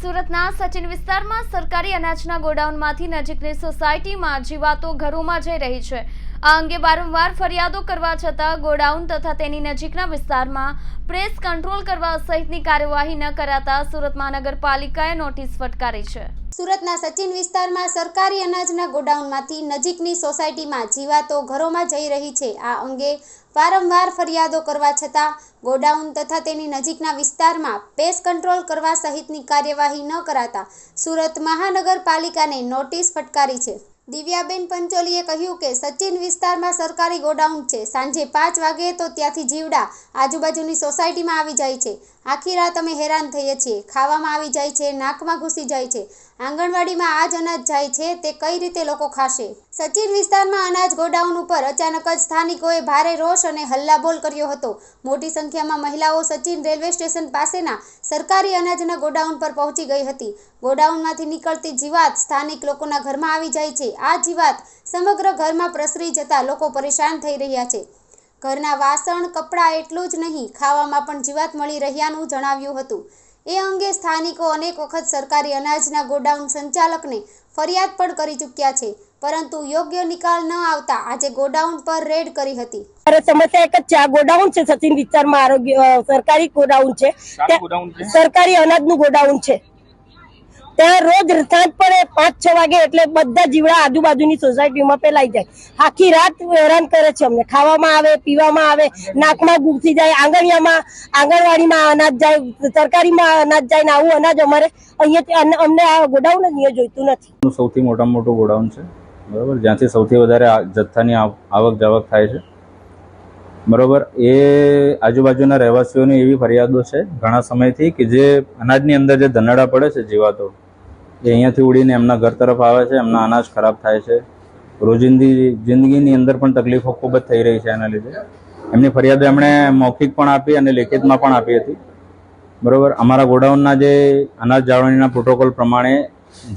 સુરતના સચિન વિસ્તારમાં સરકારી અનાજના ગોડાઉનમાંથી નજીકની સોસાયટીમાં જીવાતો ઘરોમાં જઈ રહી છે. આ અંગે વારંવાર ફરિયાદો કરવા છતાં ગોડાઉન તથા તેની નજીકના વિસ્તારમાં પ્રેસ કંટ્રોલ કરવા સહિતની કાર્યવાહી ન કરાતા સુરત મહાનગરપાલિકાએ નોટિસ ફટકારી છે. સુરતના સચિન વિસ્તારમાં સરકારી અનાજના ગોડાઉનમાંથી નજીકની સોસાયટીમાં જીવાતો ઘરોમાં જઈ રહી છે. આ અંગે વારંવાર ફરિયાદો કરવા છતાં ગોડાઉન તથા તેની નજીકના વિસ્તારમાં પેસ્ટ કંટ્રોલ કરવા સહિતની કાર્યવાહી ન કરાતા સુરત મહાનગરપાલિકાને નોટિસ ફટકારી છે. દિવ્યાબેન પંચોલીએ કહ્યું કે સચિન વિસ્તારમાં સરકારી ગોડાઉન છે. સાંજે પાંચ વાગે તો ત્યાંથી જીવડા આજુબાજુની સોસાયટીમાં આવી જાય છે. આખી રાત અમે હેરાન થઈએ છીએ. ખાવામાં આવી જાય છે, નાકમાં ઘૂસી જાય છે. આંગણવાડીમાં આ જ અનાજ જાય છે, તે કઈ રીતે લોકો ખાશે? સચિન વિસ્તારમાં અનાજ ગોડાઉન ઉપર અચાનક જ સ્થાનિકોએ ભારે રોષ અને હલ્લાબોલ કર્યો હતો. મોટી સંખ્યામાં મહિલાઓ સચિન રેલવે સ્ટેશન પાસેના સરકારી અનાજના ગોડાઉન પર પહોંચી ગઈ હતી. ગોડાઉનમાંથી નીકળતી જીવાત સ્થાનિક લોકોના ઘરમાં આવી જાય છે. આ જીવાત સમગ્ર ઘરમાં પ્રસરી જતા લોકો પરેશાન થઈ રહ્યા છે. ઘરના વાસણ કપડાં એટલું જ નહીં ખાવામાં પણ જીવાત મળી રહ્યાનું જણાવ્યું હતું. એ અંગે સ્થાનિકો અનેક વખત સરકારી અનાજના ગોડાઉન સંચાલકને ફરિયાદ પણ કરી ચૂક્યા છે પરંતુ યોગ્ય નિકાલ ન આવતા આજે ગોડાઉન પર રેડ કરી હતી. સમસ્યા એક જ છે આ ગોડાઉન છે સચિન વિસ્તારમાં આરોગ્ય સરકારી ગોડાઉન છે. ત્યાં ગોડાઉન છે? સરકારી અનાજનું ગોડાઉન છે. ત્યાં રોજ સાંજ પડે પાંચ છ વાગે એટલે બધા જીવડા આજુબાજુની સોસાયટીમાં ફેલાઈ જાય. આખી રાત હેરાન કરે છે અમને. ખાવામાં આવે, પીવામાં આવે, નાકમાં ઘૂસી જાય, આંગણિયામાં, આંગણવાડીમાં અનાજ જાય, સરકારીમાં અનાજ જાય ને આવું અનાજ અમારે અહીંયા અમને આ ગોડાઉન જ અહીંયા જોઈતું નથી. સૌથી મોટામાં મોટું ગોડાઉન છે. બરોબર? જ્યાંથી સૌથી વધારે જથ્થાની આવક જાવક થાય છે. બરોબર? એ આજુબાજુના રહેવાસીઓની એવી ફરિયાદો છે ઘણા સમયથી કે જે અનાજની અંદર જે ધનડા પડે છે જીવાતો એ અહીંયાથી ઉડીને એમના ઘર તરફ આવે છે, એમના અનાજ ખરાબ થાય છે. રોજિંદી જિંદગીની અંદર પણ તકલીફો ખૂબ જ થઈ રહી છે એના લીધે. એમની ફરિયાદ એમણે મૌખિક પણ આપી અને લેખિતમાં પણ આપી હતી. બરોબર? અમારા ગોડાઉનના જે અનાજ જાળવણીના પ્રોટોકોલ પ્રમાણે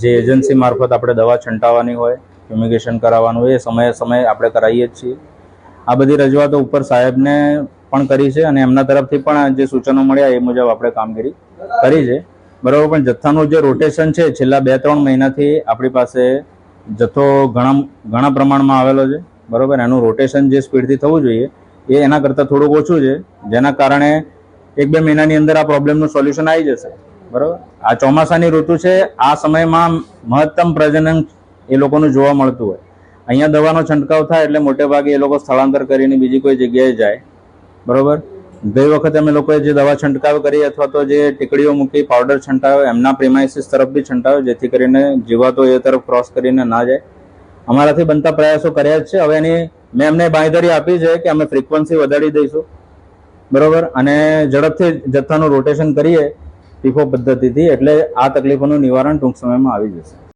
જે એજન્સી મારફત આપણે દવા છંટાવવાની હોય, ફ્યુમિગેશન કરાવવાનું હોય, એ સમયે સમયે આપણે કરાવીએ જ છીએ. આ બધી રજૂઆતો ઉપર સાહેબને પણ કરી છે અને એમના તરફથી પણ જે સૂચનો મળ્યા એ મુજબ આપણે કામગીરી કરી છે. બરાબર, પણ જથ્થાનું જે રોટેશન છે, છેલ્લા બે ત્રણ મહિનાથી આપણી પાસે જથ્થો ઘણા ઘણા પ્રમાણમાં આવેલો છે, બરાબર? એનું રોટેશન જે સ્પીડથી થવું જોઈએ, એ એના કરતાં થોડુંક ઓછું છે, જેના કારણે એક બે મહિનાની અંદર આ પ્રોબ્લેમનું સોલ્યુશન આવી જશે, બરાબર? આ ચોમાસાની ઋતુ છે, આ સમયમાં મહત્તમ પ્રજનન એ લોકોનું જોવા મળતું હોય. અહીંયા દવાનો છંટકાવ થાય એટલે મોટે ભાગે એ લોકો સ્થળાંતર કરીને બીજી કોઈ જગ્યાએ જાય, બરોબર? ગઈ વખતે અમે લોકોએ જે દવા છંટકાવ કરી અથવા તો જે ટીકડીઓ મૂકી પાવડર છંટાવ્યો, એમના પ્રિમાઇસીસ તરફ બી છંટાવ્યો, જેથી કરીને જીવાતો એ તરફ ક્રોસ કરીને ના જાય. અમારાથી બનતા પ્રયાસો કર્યા જ છે. હવે એની, મેં એમને બાંયધરી આપી છે કે અમે ફ્રીક્વન્સી વધારી દઈશું. બરોબર? અને ઝડપથી જથ્થાનું રોટેશન કરીએ ટીફો પદ્ધતિથી, એટલે આ તકલીફોનું નિવારણ ટૂંક સમયમાં આવી જશે.